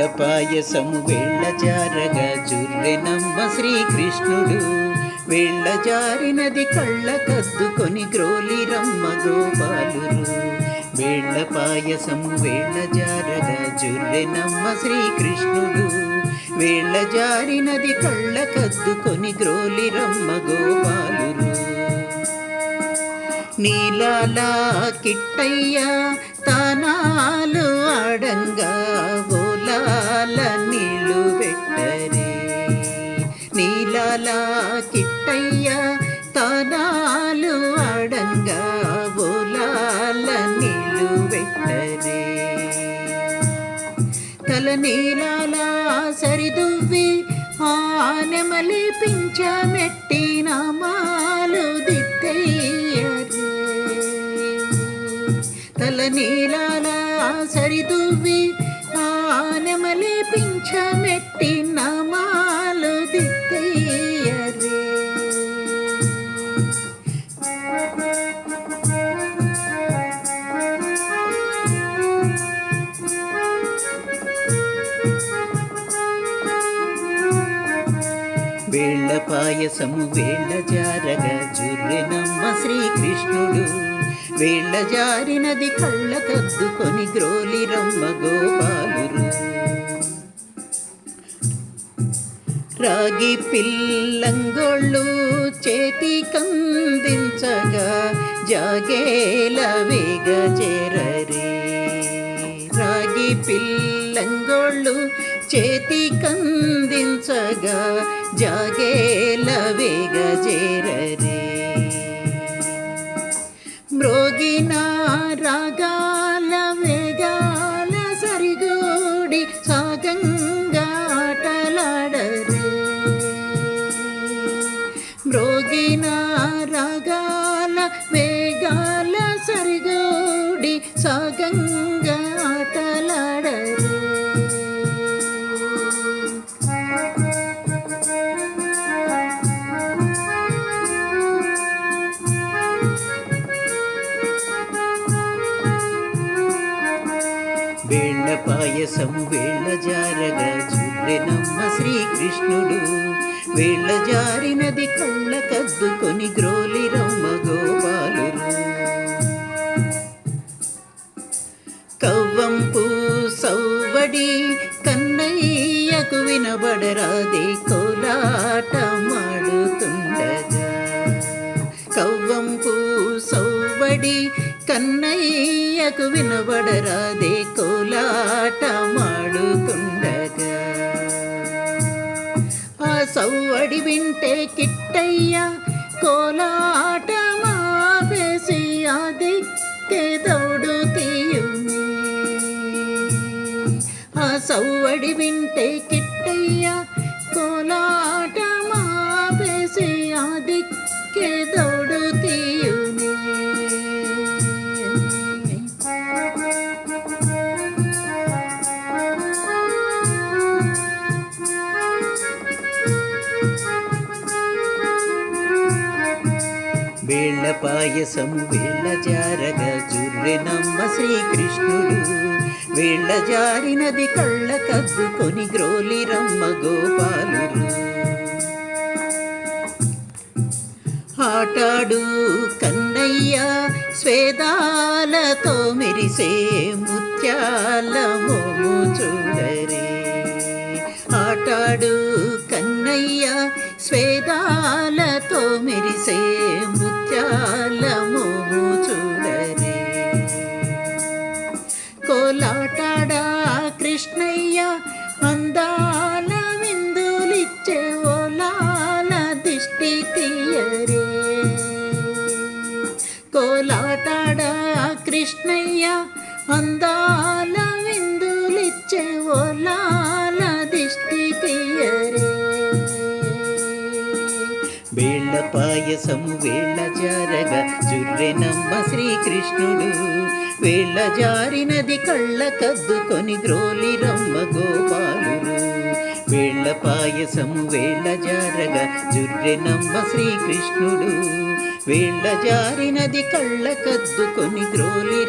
వేళ్ళ పాయసము వేళ్ళ జారగా జుర్రెనమ్మ శ్రీకృష్ణుడు. వెళ్ళజారినది కళ్ళ కద్దుకొని గ్రోలి రమ్మ గోపాలురు వేళ్ళ పాయసము వేళ్ళ జారగా జుర్రెనమ్మ శ్రీకృష్ణుడు. వేళ్ళజారినది కళ్ళ కద్దుకొని గ్రోలి రమ్మ గోపాలురు నీలాలా కిట్టయ్య తానాలు ఆడంగా నీలాలా కిట్టయ్య తనాలు అడంగా ఓలాల నీళ్ళు పెట్టరే తల నీలాల సరిదువ్వి ఆనెమలి పించమెట్టి నామాలు దిత్తయ్యరే తల నీలాల సరిదువ్వి ఆనెమలి పించమెట్టి నామాలు పాయసము వేళ్ళ జారగా జుర్రెనమ్మ శ్రీకృష్ణుడు. వేళ్ళ జారినది కళ్ళ కద్దుకొని గ్రోలి రమ్మ గోపాలురు. రాగి పిల్లంగోళ్ళు చేతి కందించగా జాగేల వేగ చేరరే. రాగి పిల్లంగోళ్ళు చేతి కందించగా జాగేల చేరరే. మ్రోగిన రాగాల వేగాల సరిగూడి సాగంగాటలాడరే మ్రోగిన రాగాల వేగాల సరిగూడి సాగంగాటలాడరే పాయసం వేళ్ళ వేళ్ళ జారగా జుర్రెనమ్మ శ్రీకృష్ణుడు. వేళ్ళ జారినది కళ్ళ కద్దుకొని గ్రోలి రమ్మ గోపాలురు కవ్వంపు సౌవడి కన్నయ్యకు వినబడరాదే కోలాట మాడుతుండగా. కవ్వంపు సౌవడి కన్నయ్యకు వినబడరాదే కోలాట మాడుతుండగా. ఆ సౌవడి వింటే కిట్టయ్య కోలాట మాపేసి ఆ దిక్కే దౌడు తీయుని ఆ సౌవడి వింటే కిట్టయ్య కోలాట మాపేసి ఆ దిక్కే దౌడు పాయసము వేళ్ళ జారగా జుర్రెనమ్మ శ్రీకృష్ణుడు. వేళ్ళ జారినది కళ్ళ కద్దుకొని గ్రోలి రమ్మ గోపాలురు ఆటాడు కన్నయ్య స్వేదాలతో మెరిసే ముత్యాల మోము చూడరే. ఆటాడు కన్నయ్య స్వేదాలతో మెరిసే ఓలాల దిష్టి తీయరే. కోలాటాడా కృష్ణయ్య అందాల విందులిచ్చే ఓలాల దిష్టి వేళ్ళ పాయసము వేళ్ళ జారగా జుర్రెనమ్మ శ్రీకృష్ణుడు. వేళ్ళ జారినది కళ్ళ కద్దుకొని గ్రోలి రమ్మ గోపాలురు వేళ్ళ పాయసము వేళ్ళ జారగా జుర్రెనమ్మ శ్రీకృష్ణుడు. వేళ్ళ జారినది కళ్ళ కద్దుకొని గ్రోలి